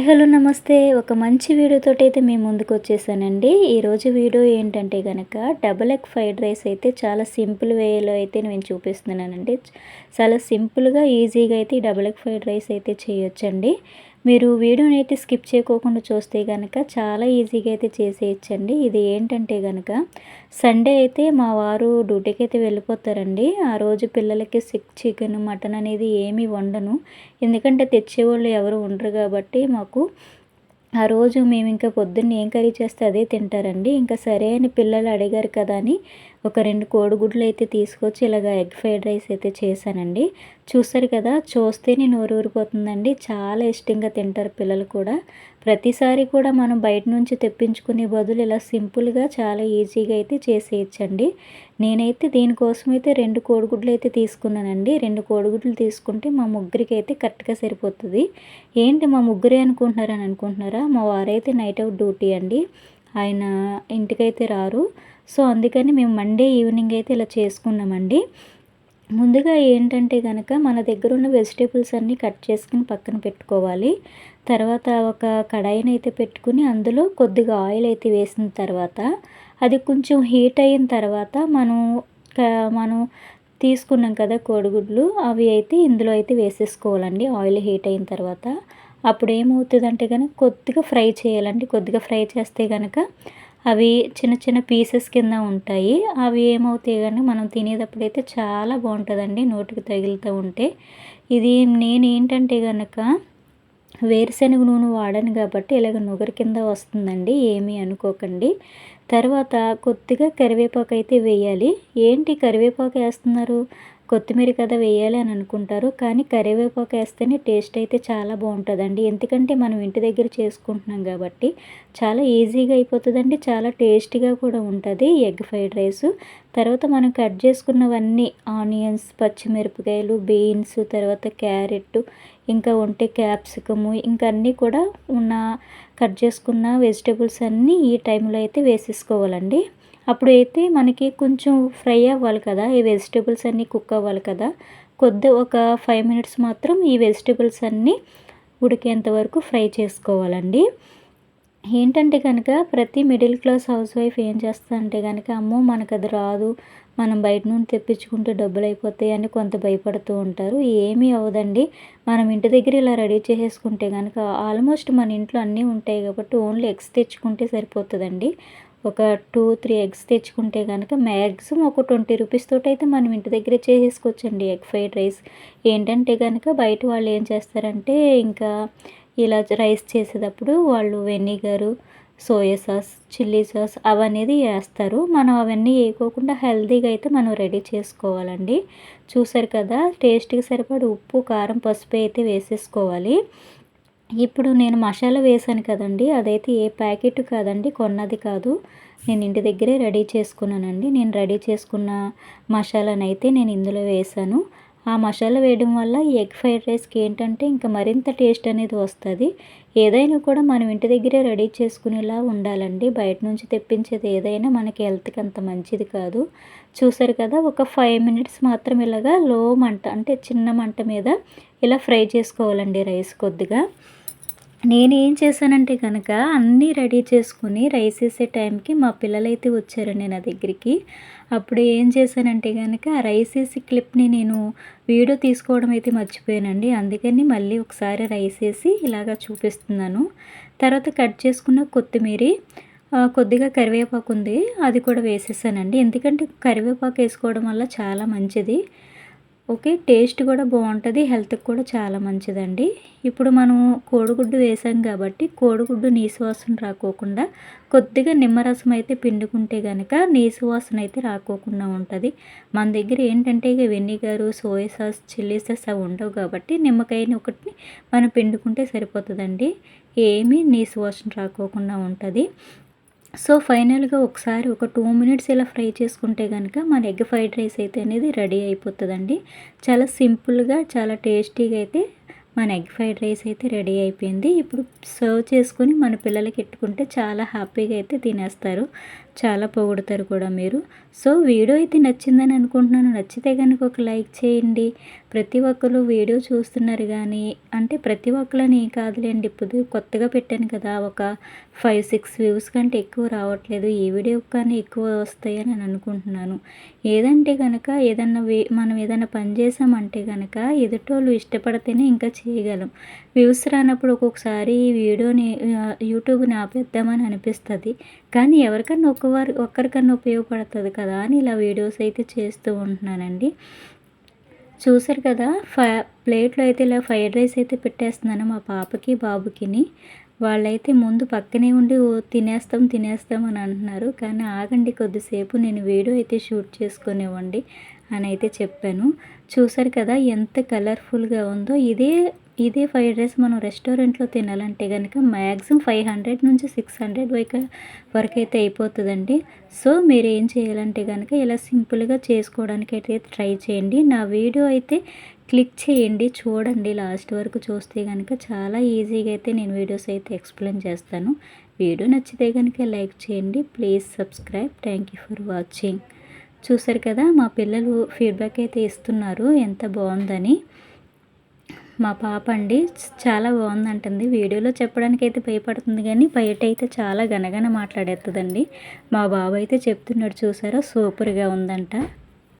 Hi hello నమస్తే. ఒక మంచి వీడియోతో అయితే మేము ముందుకు వచ్చేసానండి. ఈరోజు వీడియో ఏంటంటే కనుక డబల్ ఎగ్ ఫ్రైడ్ రైస్ అయితే చాలా సింపుల్ వేలో అయితే నేను చూపిస్తున్నానండి. చాలా సింపుల్గా ఈజీగా అయితే ఈ డబల్ ఎగ్ ఫ్రైడ్ రైస్ అయితే చేయొచ్చండి. మీరు వీడియోని అయితే స్కిప్ చేయకోకుండా చూస్తే కనుక చాలా ఈజీగా అయితే చేసేయచ్చండి. ఇది ఏంటంటే కనుక సండే అయితే మా వారు డ్యూటీకి అయితే వెళ్ళిపోతారండి. ఆ రోజు పిల్లలకి సిక్ చికెన్ మటన్ అనేది ఏమీ వండను. ఎందుకంటే తెచ్చేవాళ్ళు ఎవరు ఉండరు కాబట్టి మాకు ఆ రోజు మేము ఇంకా పొద్దున్న ఏం కర్రీ చేస్తే అదే తింటారండి. ఇంకా సరే అని పిల్లలు అడిగారు కదా అని ఒక రెండు కోడిగుడ్లు అయితే తీసుకొచ్చి ఇలాగ ఎగ్ ఫ్రైడ్ రైస్ అయితే చేశానండి. చూస్తారు కదా చూస్తేనే నోరు ఊరిపోతుందండి. చాలా ఇష్టంగా తింటారు పిల్లలు కూడా. ప్రతిసారి కూడా మనం బయట నుంచి తెప్పించుకునే బదులు ఇలా సింపుల్గా చాలా ఈజీగా అయితే చేసేయచ్చండి. నేనైతే దీనికోసం అయితే రెండు కోడిగుడ్లు అయితే తీసుకున్నానండి. రెండు కోడిగుడ్లు తీసుకుంటే మా ముగ్గురికి అయితే కరెక్ట్గా సరిపోతుంది. ఏంటి మా ముగ్గురే అనుకుంటున్నారని అనుకుంటున్నారా? మా వారైతే నైట్ అవుట్ డ్యూటీ అండి. ఆయన ఇంటికైతే రారు. సో అందుకని మేము మండే ఈవినింగ్ అయితే ఇలా చేసుకున్నామండి. ముందుగా ఏంటంటే కనుక మన దగ్గర ఉన్న వెజిటేబుల్స్ అన్నీ కట్ చేసుకుని పక్కన పెట్టుకోవాలి. తర్వాత ఒక కడాయిని అయితే పెట్టుకుని అందులో కొద్దిగా ఆయిల్ అయితే వేసిన తర్వాత అది కొంచెం హీట్ అయిన తర్వాత మనం మనం తీసుకున్నాం కదా కోడిగుడ్లు అవి అయితే ఇందులో అయితే వేసేసుకోవాలండి. ఆయిల్ హీట్ అయిన తర్వాత. అప్పుడు ఏమవుతుందంటే కనుక కొద్దిగా ఫ్రై చేయాలండి. కొద్దిగా ఫ్రై చేస్తే కనుక అవి చిన్న చిన్న పీసెస్ కింద ఉంటాయి. అవి ఏమవుతాయి కానీ మనం తినేటప్పుడు అయితే చాలా బాగుంటుందండి నోటికి తగులుతూ ఉంటే. ఇది నేను ఏంటంటే కనుక వేరుశనగ నూనె వాడాను కాబట్టి ఇలాగ నుగరు కింద వస్తుందండి ఏమీ అనుకోకండి. తర్వాత కొద్దిగా కరివేపాకు అయితే వేయాలి. ఏంటి కరివేపాకు వేస్తున్నారు? కొత్తిమీర కదా వేయాలి అని అనుకుంటారు. కానీ కరివేపాకు వేస్తేనే టేస్ట్ అయితే చాలా బాగుంటుందండి. ఎందుకంటే మనం ఇంటి దగ్గర చేసుకుంటున్నాం కాబట్టి చాలా ఈజీగా అయిపోతుందండి. చాలా టేస్టీగా కూడా ఉంటుంది ఎగ్ ఫ్రైడ్ రైస్. తర్వాత మనం కట్ చేసుకున్నవన్నీ ఆనియన్స్ పచ్చిమిరపకాయలు బీన్స్ తర్వాత క్యారెట్ ఇంకా ఉంటే క్యాప్సికము ఇంకా అన్నీ కూడా ఉన్న కట్ చేసుకున్న వెజిటేబుల్స్ అన్నీ ఈ టైంలో అయితే వేసేసుకోవాలండి. అప్పుడు అయితే మనకి కొంచెం ఫ్రై అవ్వాలి కదా ఈ వెజిటేబుల్స్ అన్నీ కుక్ అవ్వాలి కదా కొద్ది ఒక ఫైవ్ మినిట్స్ మాత్రం ఈ వెజిటేబుల్స్ అన్నీ ఉడికేంత వరకు ఫ్రై చేసుకోవాలండి. ఏంటంటే కనుక ప్రతి మిడిల్ క్లాస్ హౌస్ వైఫ్ ఏం చేస్తుందంటే కనుక అమ్మో మనకు అది రాదు మనం బయట నుండి తెప్పించుకుంటే డబ్బులు అయిపోతాయి అని కొంత భయపడుతూ ఉంటారు. ఏమీ అవ్వదండి. మనం ఇంటి దగ్గర ఇలా రెడీ చేసేసుకుంటే కనుక ఆల్మోస్ట్ మన ఇంట్లో అన్నీ ఉంటాయి కాబట్టి ఓన్లీ ఎగ్స్ తెచ్చుకుంటే సరిపోతుందండి. ఒక టూ త్రీ ఎగ్స్ తెచ్చుకుంటే కనుక మ్యాక్సిమం ఒక ట్వంటీ రూపీస్ తోటి అయితే మనం ఇంటి దగ్గరే చేసేసుకోవచ్చండి ఎగ్ ఫ్రైడ్ రైస్. ఏంటంటే కనుక బయట వాళ్ళు ఏం చేస్తారంటే ఇంకా ఇలా రైస్ చేసేటప్పుడు వాళ్ళు vinegar soya sauce chilli sauce అవనేది వేస్తారు. మనం అవన్నీ వేయకోకుండా హెల్తీగా అయితే మనం రెడీ చేసుకోవాలండి. చూసారు కదా టేస్ట్కి సరిపడ ఉప్పు కారం పసుపు అయితే వేసేసుకోవాలి. ఇప్పుడు నేను మసాలా వేసాను కదండి అదైతే ఏ ప్యాకెట్ కాదండి కొన్నది కాదు. నేను ఇంటి దగ్గరే రెడీ చేసుకున్నానండి. నేను రెడీ చేసుకున్న మసాలాను అయితే నేను ఇందులో వేసాను. ఆ మసాలా వేయడం వల్ల ఎగ్ ఫ్రైడ్ రైస్కి ఏంటంటే ఇంకా మరింత టేస్ట్ అనేది వస్తుంది. ఏదైనా కూడా మనం ఇంటి దగ్గరే రెడీ చేసుకునేలా ఉండాలండి. బయట నుంచి తెప్పించేది ఏదైనా మనకి హెల్త్కి అంత మంచిది కాదు. చూసారు కదా ఒక ఫైవ్ మినిట్స్ మాత్రం ఇలాగా లో మంట అంటే చిన్న మంట మీద ఇలా ఫ్రై చేసుకోవాలండి రైస్ కొద్దిగా. నేను ఏం చేశానంటే కనుక అన్నీ రెడీ చేసుకుని రైస్ వేసే టైంకి మా పిల్లలైతే వచ్చారండి నా దగ్గరికి. అప్పుడు ఏం చేశానంటే కనుక ఆ రైస్ వేసి క్లిప్ని నేను వీడియో తీసుకోవడం అయితే మర్చిపోయానండి. అందుకని మళ్ళీ ఒకసారి రైస్ వేసి ఇలాగా చూపిస్తున్నాను. తర్వాత కట్ చేసుకున్న కొత్తిమీర కొద్దిగా కరివేపాకు ఉంది. అది కూడా వేసేసానండి. ఎందుకంటే కరివేపాకు వేసుకోవడం వల్ల చాలా మంచిది. ఓకే టేస్ట్ కూడా బాగుంటుంది హెల్త్కి కూడా చాలా మంచిదండి. ఇప్పుడు మనం కోడిగుడ్డు వేసాం కాబట్టి కోడిగుడ్డు నీసు వాసన రాకోకుండా కొద్దిగా నిమ్మరసం అయితే పిండుకుంటే కనుక నీసు వాసన అయితే రాకోకుండా ఉంటుంది. మన దగ్గర ఏంటంటే ఇక vinegar soya sauce chilli sauce అవి ఉండవు కాబట్టి నిమ్మకాయని ఒకటి మనం పిండుకుంటే సరిపోతుందండి. ఏమీ నీసు వాసన రాకోకుండా ఉంటుంది. సో ఫైనల్గా ఒకసారి ఒక టూ మినిట్స్ ఇలా ఫ్రై చేసుకుంటే కనుక మన ఎగ్ ఫ్రైడ్ రైస్ అయితే అనేది రెడీ అయిపోతుందండి. చాలా సింపుల్గా చాలా టేస్టీగా అయితే మన ఎగ్ ఫ్రైడ్ రైస్ అయితే రెడీ అయిపోయింది. ఇప్పుడు సర్వ్ చేసుకొని మన పిల్లలకి ఎట్టుకుంటే చాలా హ్యాపీగా అయితే తినేస్తారు. చాలా పొగుడతారు కూడా మీరు. సో వీడియో అయితే నచ్చిందని అనుకుంటున్నాను. నచ్చితే కనుక ఒక లైక్ చేయండి. ప్రతి ఒక్కరు వీడియో చూస్తున్నారు కానీ అంటే ప్రతి ఒక్కరని కాదులేండి. ఇప్పుడు కొత్తగా పెట్టాను కదా ఒక ఫైవ్ సిక్స్ వ్యూస్ కంటే ఎక్కువ రావట్లేదు. ఈ వీడియో కానీ ఎక్కువ వస్తాయని నేను అనుకుంటున్నాను. ఏదంటే కనుక ఏదన్నా వే మనం ఏదైనా పని చేసామంటే కనుక ఎదుటోళ్ళు ఇష్టపడితేనే ఇంకా చేయగలం. వ్యూస్ రానప్పుడు ఒక్కొక్కసారి ఈ వీడియోని యూట్యూబ్ని ఆపేద్దామని అనిపిస్తుంది. కానీ ఎవరికన్నా ఒక్కవారి ఒక్కరికన్నా ఉపయోగపడుతుంది కదా అని ఇలా వీడియోస్ అయితే చేస్తూ ఉంటున్నానండి. చూసారు కదా ఫ ప్లేట్లో అయితే ఇలా ఫ్రైడ్ రైస్ అయితే పెట్టేస్తున్నాను మా పాపకి బాబుకిని. వాళ్ళైతే ముందు పక్కనే ఉండి తినేస్తాం తినేస్తాం అని అంటున్నారు. కానీ ఆగండి కొద్దిసేపు నేను వీడియో అయితే షూట్ చేసుకునేవ్వండి అని అయితే చెప్పాను. చూసారు కదా ఎంత కలర్ఫుల్గా ఉందో. ఇదే ఇదే ఫ్రైడ్ రైస్ మనం రెస్టారెంట్లో తినాలంటే కనుక మ్యాక్సిమం ఫైవ్ హండ్రెడ్ నుంచి సిక్స్ హండ్రెడ్ వరకు వరకు అయితే అయిపోతుందండి. సో మీరు ఏం చేయాలంటే కనుక ఇలా సింపుల్గా చేసుకోవడానికి అయితే ట్రై చేయండి. నా వీడియో అయితే క్లిక్ చేయండి. చూడండి లాస్ట్ వరకు చూస్తే కనుక చాలా ఈజీగా అయితే నేను వీడియోస్ అయితే ఎక్స్ప్లెయిన్ చేస్తాను. వీడియో నచ్చితే కనుక లైక్ చేయండి. Please subscribe. Thank you for watching. చూసారు కదా మా పిల్లలు ఫీడ్బ్యాక్ అయితే ఇస్తున్నారు. ఎంత బాగుందని. మా పాప అండి చాలా బాగుందంటుంది. వీడియోలో చెప్పడానికి అయితే భయపడుతుంది కానీ బయట అయితే చాలా గనగన మాట్లాడేస్తుందండి మా బాబు అయితే చెప్తున్నాడు చూసారా? సూపర్గా ఉందంట.